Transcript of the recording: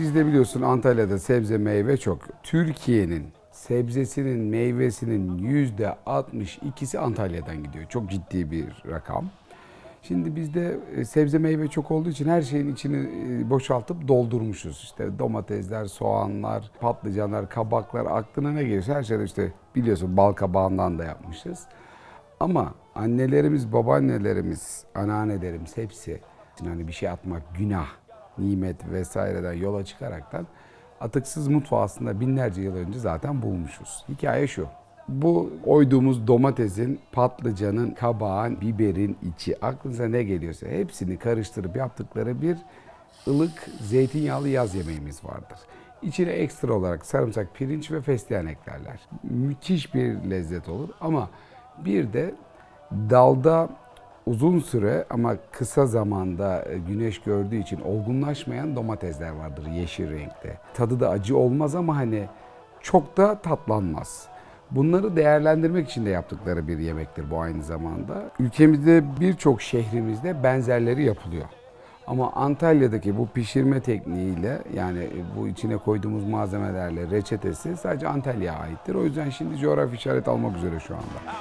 bizde biliyorsun Antalya'da sebze meyve çok. Türkiye'nin sebzesinin meyvesinin yüzde 62'si Antalya'dan gidiyor. Çok ciddi bir rakam. Şimdi bizde e, sebze meyve çok olduğu için her şeyin içini e, boşaltıp doldurmuşuz. İşte domatesler, soğanlar, patlıcanlar, kabaklar aklına ne gelirse her şeyde işte biliyorsun bal kabağından da yapmışız. Ama annelerimiz, babaannelerimiz, anneannelerimiz hepsi hani bir şey atmak günah, nimet vesaireden yola çıkaraktan atıksız mutfağı aslında binlerce yıl önce zaten bulmuşuz. Hikaye şu. Bu oyduğumuz domatesin, patlıcanın, kabağın, biberin içi aklınıza ne geliyorsa hepsini karıştırıp yaptıkları bir ılık zeytinyağlı yaz yemeğimiz vardır. İçine ekstra olarak sarımsak, pirinç ve fesleğen eklerler. Müthiş bir lezzet olur ama bir de dalda uzun süre ama kısa zamanda e, güneş gördüğü için olgunlaşmayan domatesler vardır yeşil renkte. Tadı da acı olmaz ama hani çok da tatlanmaz. Bunları değerlendirmek için de yaptıkları bir yemektir bu aynı zamanda. Ülkemizde birçok şehrimizde benzerleri yapılıyor. Ama Antalya'daki bu pişirme tekniğiyle yani bu içine koyduğumuz malzemelerle reçetesi sadece Antalya'ya aittir. O yüzden şimdi coğrafi işaret almak üzere şu anda.